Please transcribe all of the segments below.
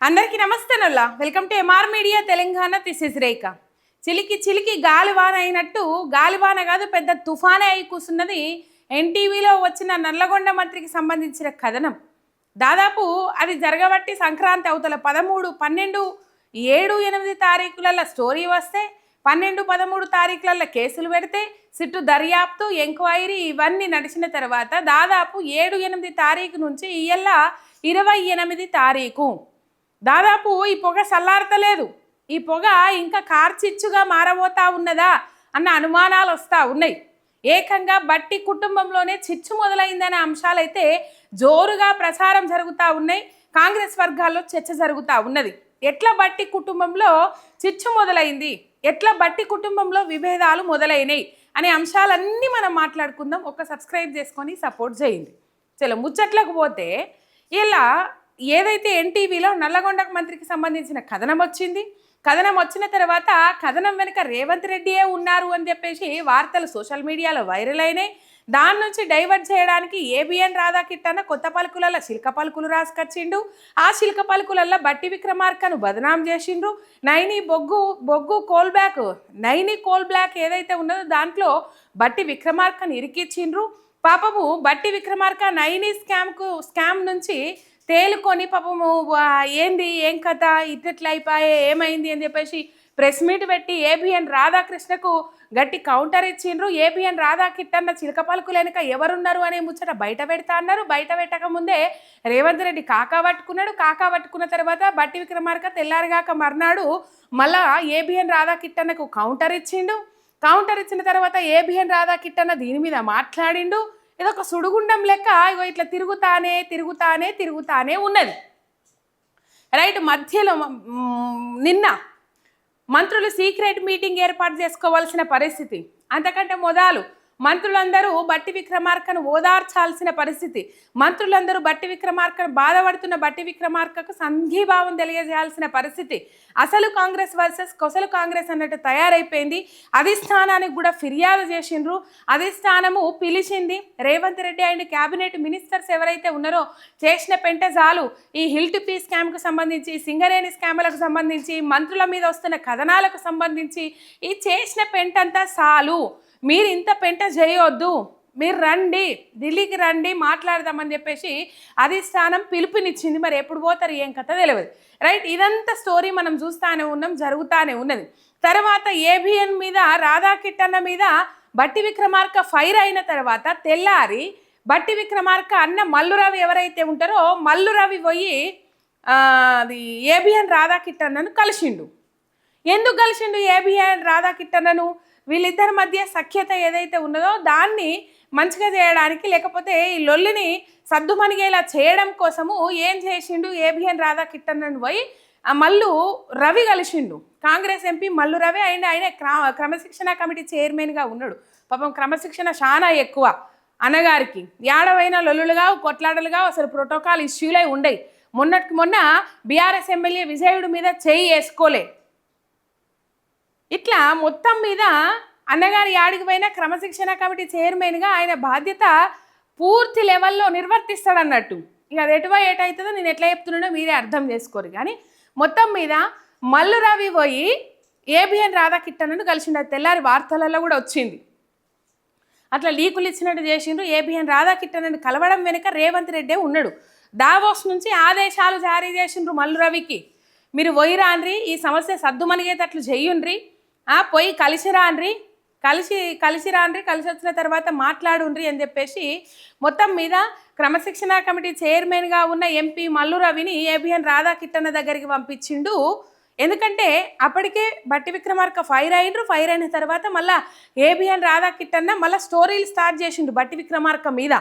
అందరికీ నమస్తే నొల్లా. Welcome to MR media Telangana. This is Rekha చిలికి చిలికి గాలివాన అయినట్టు గాలివాన కాదు పెద్ద తుఫానే అయి కూసున్నది ఎన్టీవీలో వచ్చిన నల్లగొండ మంత్రికి సంబంధించిన కథనం. దాదాపు అది జరగబట్టి సంక్రాంతి అవతల పదమూడు పన్నెండు ఏడు ఎనిమిది తారీఖులలో స్టోరీ వస్తే పన్నెండు పదమూడు తారీఖులలో కేసులు పెడితే సిట్టు దర్యాప్తు ఎంక్వైరీ ఇవన్నీ నడిచిన తర్వాత దాదాపు ఏడు ఎనిమిది తారీఖు నుంచి ఇయ్యల్ల ఇరవై ఎనిమిది తారీఖు. దాదాపు ఈ పొగ చల్లారతలేదు. ఈ పొగ ఇంకా కార్చిచ్చుగా మారబోతా ఉన్నదా అన్న అనుమానాలు వస్తూ ఉన్నాయి. ఏకంగా బట్టి కుటుంబంలోనే చిచ్చు మొదలైందనే అంశాలైతే జోరుగా ప్రచారం జరుగుతూ ఉన్నాయి. కాంగ్రెస్ వర్గాల్లో చర్చ జరుగుతూ ఉన్నది. ఎట్లా బట్టి కుటుంబంలో చిచ్చు మొదలైంది? ఎట్లా బట్టి కుటుంబంలో విభేదాలు మొదలైనవి అనే అంశాలన్నీ మనం మాట్లాడుకుందాం. ఒక సబ్స్క్రైబ్ చేసుకొని సపోర్ట్ చేయండి. చలో ముచ్చట్లకు పోతే ఇలా ఏదైతే ఎన్టీవీలో నల్లగొండ మంత్రికి సంబంధించిన కథనం వచ్చింది కథనం వచ్చిన తర్వాత కథనం వెనుక రేవంత్ రెడ్డియే ఉన్నారు అని చెప్పేసి వార్తలు సోషల్ మీడియాలో వైరల్ అయినాయి. దాని నుంచి డైవర్ట్ చేయడానికి ఏబిఎన్ రాధాకిట్టన్న కొత్త పలుకులలో శిల్క పలుకులు రాసుకొచ్చిండు. ఆ శిల్క పలుకులలో బట్టి విక్రమార్కను బదనాం చేసిండ్రు నైని బొగ్గు బొగ్గు coal block Naini coal block ఏదైతే ఉన్నదో దాంట్లో బట్టి విక్రమార్కను ఇరికిచ్చిండ్రు. పాపము బట్టి విక్రమార్క నైని స్కామ్కు స్కామ్ నుంచి తేలుకొని పాపము ఏంది ఏం కథ ఇట్లా అయిపోయే ఏమైంది అని చెప్పేసి ప్రెస్ మీట్ పెట్టి ఏబిఎన్ రాధాకృష్ణకు గట్టి కౌంటర్ ఇచ్చిండ్రు. ఏబిఎన్ రాధా కిట్టన్న చిలక వెనుక ఎవరున్నారు అనే ముచ్చట బయట పెడతా అన్నారు. బయట పెట్టక ముందే రేవంత్ రెడ్డి కాకా పట్టుకున్నాడు. కాకా పట్టుకున్న తర్వాత బట్టి విక్రమార్క తెల్లారిగాక మర్నాడు మళ్ళా ఏబిఎన్ రాధా కిట్టన్నకు కౌంటర్ ఇచ్చిండు. కౌంటర్ ఇచ్చిన తర్వాత ఏబిఎన్ రాధా కిట్టన్న దీని మీద మాట్లాడిండు. ఏదో ఒక సుడుగుండం లెక్క ఇగో ఇట్లా తిరుగుతానే తిరుగుతానే తిరుగుతానే ఉన్నది. రైట్ మధ్యలో నిన్న మంత్రులు సీక్రెట్ మీటింగ్ ఏర్పాటు చేసుకోవాల్సిన పరిస్థితి. అంతకంటే మొదలు మంత్రులందరూ బట్టి విక్రమార్కను ఓదార్చాల్సిన పరిస్థితి. మంత్రులందరూ బట్టి విక్రమార్కను బాధపడుతున్న బట్టి విక్రమార్కకు సంఘీభావం తెలియజేయాల్సిన పరిస్థితి. అసలు కాంగ్రెస్ వర్సెస్ కొసలు కాంగ్రెస్ అన్నట్టు తయారైపోయింది. అధిష్టానానికి కూడా ఫిర్యాదు చేసిండ్రు. అధిష్టానము పిలిచింది. Revanth Reddy and cabinet ministers ఎవరైతే ఉన్నారో చేసిన పెంట చాలు ఈ హిల్ టు పీ స్కామ్కు సంబంధించి సింగరేణి స్కామ్లకు సంబంధించి మంత్రుల మీద వస్తున్న కథనాలకు సంబంధించి ఈ చేసిన పెంటంతా చాలు మీరు ఇంత పెంట చేయొద్దు. మీరు రండి ఢిల్లీకి రండి మాట్లాడదామని చెప్పేసి అధిష్టానం పిలుపునిచ్చింది. మరి ఎప్పుడు పోతారు ఏం కథ తెలియదు రైట్? ఇదంతా స్టోరీ మనం చూస్తానే ఉన్నాం జరుగుతానే ఉన్నది. తర్వాత ఏబిఎన్ మీద రాధా కిట్టన్న మీద బట్టి విక్రమార్క ఫైర్ అయిన తర్వాత తెల్లారి బట్టి విక్రమార్క అన్న మల్లురవి ఎవరైతే ఉంటారో మల్లురవి పోయి అది ఏబిఎన్ రాధా కిట్టన్నను కలిసిండు. ఎందుకు కలిసిండు ఏబిఎన్ రాధా కిట్టన్నను? వీళ్ళిద్దరి మధ్య సఖ్యత ఏదైతే ఉన్నదో దాన్ని మంచిగా చేయడానికి లేకపోతే ఈ లొల్లిని సద్దుమణిగేలా చేయడం కోసము ఏం చేసిండు ఏబిఎన్ రాధా కిట్టన్నను పోయి ఆ మల్లు రవి కలిసిండు. కాంగ్రెస్ ఎంపీ మల్లు రవి ఆయన ఆయన క్రమశిక్షణ కమిటీ చైర్మన్గా ఉన్నాడు. పాపం క్రమశిక్షణ చాలా ఎక్కువ అన్నగారికి. ఏడవైన లొల్లులుగా కొట్లాటలుగా అసలు ప్రోటోకాల్ ఇష్యూలే ఉండయి. మొన్నటికి మొన్న బీఆర్ఎస్ ఎమ్మెల్యే విజయుడి మీద చేయి వేసుకోలే. ఇట్లా మొత్తం మీద అన్నగారి యాడికి పోయిన క్రమశిక్షణ కమిటీ చైర్మన్గా ఆయన బాధ్యత పూర్తి లెవెల్లో నిర్వర్తిస్తాడన్నట్టు. ఇక అది ఎటువై ఏటవుతుందో నేను ఎట్లా చెప్తున్నానో మీరే అర్థం చేసుకోరు. కానీ మొత్తం మీద మల్లు రవి పోయి ఏబిఎన్ రాధాకిట్టనను కలిసిండు. అది తెల్లారి వార్తలలో కూడా వచ్చింది. అట్లా లీకులు ఇచ్చినట్టు చేసిండ్రు. ఏబిఎన్ రాధాకిట్టనని కలవడం వెనుక రేవంత్ రెడ్డే ఉన్నాడు. దావోస్ నుంచి ఆదేశాలు జారీ చేసిండ్రు మల్లు రవికి. మీరు పోయిరాన్రి ఈ సమస్య సద్దుమణిగేటట్లు చెయ్యుండ్రి పోయి కలిసి రాండ్రి. కలిసి కలిసి రాండ్రి కలిసి వచ్చిన తర్వాత మాట్లాడుండ్రి అని చెప్పేసి మొత్తం మీద క్రమశిక్షణ కమిటీ చైర్మన్గా ఉన్న ఎంపీ మల్లు రవిని ఏబిఎన్ రాధాకిట్టన్న దగ్గరికి పంపించిండు. ఎందుకంటే అప్పటికే బట్టి విక్రమార్క ఫైర్ అయిండ్రు ఫైర్ అయిన తర్వాత మళ్ళీ ఏబిఎన్ రాధాకిట్టన్న మళ్ళీ స్టోరీలు స్టార్ట్ చేసిండు బట్టి విక్రమార్క మీద.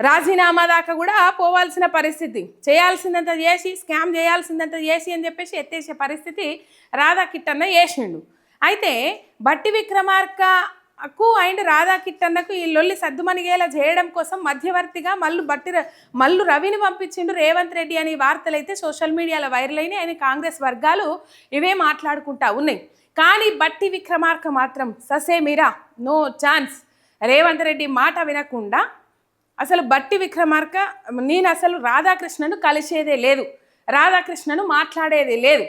రాజీనామా దాకా కూడా పోవాల్సిన పరిస్థితి. చేయాల్సిందంత చేసి స్కామ్ చేయాల్సిందంత చేసి అని చెప్పేసి ఎత్తేసే పరిస్థితి రాధా కిట్టన్న చేసిండు. అయితే బట్టి విక్రమార్కకు అండ్ రాధా కిట్టన్నకు ఈ లొల్లి సద్దుమణిగేలా చేయడం కోసం మధ్యవర్తిగా మల్లు బట్టి మల్లు రవిని పంపించిండు రేవంత్ రెడ్డి అనే వార్తలు అయితే సోషల్ మీడియాలో వైరల్ అయినాయి. అని కాంగ్రెస్ వర్గాలు ఇవే మాట్లాడుకుంటా ఉన్నాయి. కానీ బట్టి విక్రమార్క మాత్రం ససేమిరా నో ఛాన్స్. రేవంత్ రెడ్డి మాట వినకుండా అసలు బట్టి విక్రమార్క నేను అసలు రాధాకృష్ణను కలిసేదే లేదు. రాధాకృష్ణను మాట్లాడేది లేదు.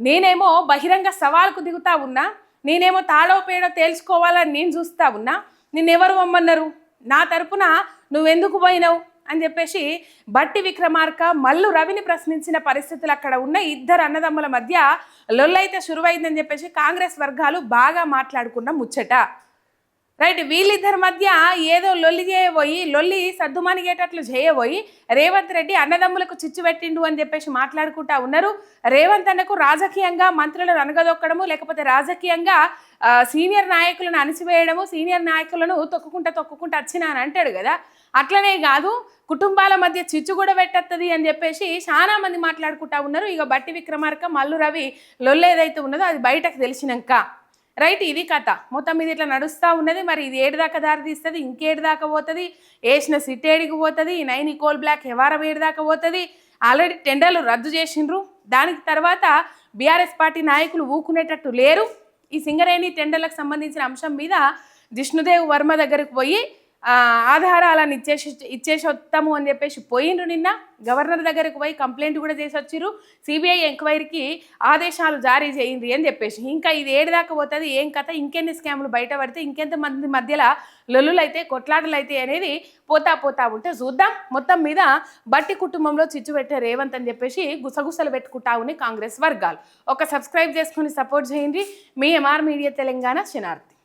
నేనేమో బహిరంగ సవాల్కు దిగుతా ఉన్నా నేనేమో తాడో పేడో తేల్చుకోవాలని నేను చూస్తా ఉన్నా నిన్నెవరు వమ్మన్నారు నా తరపున నువ్వెందుకు పోయినావు? అని చెప్పేసి బట్టి విక్రమార్క మల్లు రవిని ప్రశ్నించిన పరిస్థితులు అక్కడ ఉన్న ఇద్దరు అన్నదమ్ముల మధ్య లొల్లైతే శురువైందని చెప్పేసి కాంగ్రెస్ వర్గాలు బాగా మాట్లాడుకున్న ముచ్చట. రైట్ వీళ్ళిద్దరి మధ్య ఏదో లొల్లి చేయబోయి లొల్లి సర్దుమణిగేటట్లు చేయబోయి రేవంత్ రెడ్డి అన్నదమ్ములకు చిచ్చు పెట్టిండు అని చెప్పేసి మాట్లాడుకుంటా ఉన్నారు. రేవంత్ అన్నకు రాజకీయంగా మంత్రులను అనగదొక్కడము లేకపోతే రాజకీయంగా సీనియర్ నాయకులను అణిచివేయడము సీనియర్ నాయకులను తొక్కుకుంటా తొక్కుకుంటా వచ్చినా అని అంటాడు కదా. అట్లనే కాదు కుటుంబాల మధ్య చిచ్చు కూడా పెట్టత్తది అని చెప్పేసి చాలా మంది మాట్లాడుకుంటా ఉన్నారు. ఇక బట్టి విక్రమార్క మల్లు రవి లొల్లేదైతే ఉన్నదో అది బయటకు తెలిసినాక. రైట్ ఇది కథ. మొత్తం ఇది ఇట్లా నడుస్తూ ఉన్నది. మరి ఇది ఏడు దాకా దారి తీస్తుంది ఇంకేడు దాకా పోతుంది. వేసిన సిట్ ఏడికి పోతుంది నైన్ ఈకోల్ బ్లాక్ ఎవరం ఏడు దాకా పోతుంది. ఆల్రెడీ టెండర్లు రద్దు చేసిండ్రు. దానికి తర్వాత బీఆర్ఎస్ పార్టీ నాయకులు ఊకునేటట్టు లేరు. ఈ సింగరేణి టెండర్లకు సంబంధించిన అంశం మీద జిష్ణుదేవ్ వర్మ దగ్గరకు పోయి ఆధారాలను ఇచ్చేసి ఇచ్చేసి వస్తాము అని చెప్పేసి పోయిండ్రు నిన్న. గవర్నర్ దగ్గరకు పోయి కంప్లైంట్ కూడా చేసి వచ్చిర్రు సిబిఐ ఎంక్వైరీకి ఆదేశాలు జారీ చేయండి అని చెప్పేసి. ఇంకా ఇది ఏడు దాకా పోతుంది ఏం కథ? ఇంకెన్ని స్కాములు బయటపడితే ఇంకెంతమంది ఇంకెంత మంది మధ్యలో లొల్లులు అయితే కొట్లాటలు అయితే అనేది పోతా పోతా ఉంటే చూద్దాం. మొత్తం మీద బట్టి కుటుంబంలో చిచ్చు పెట్టే రేవంత్ అని చెప్పేసి గుసగుసలు పెట్టుకుంటా ఉన్నాయి కాంగ్రెస్ వర్గాలు. ఒక సబ్స్క్రైబ్ చేసుకొని సపోర్ట్ చేయండి. మీ ఎంఆర్ మీడియా తెలంగాణ శనార్థి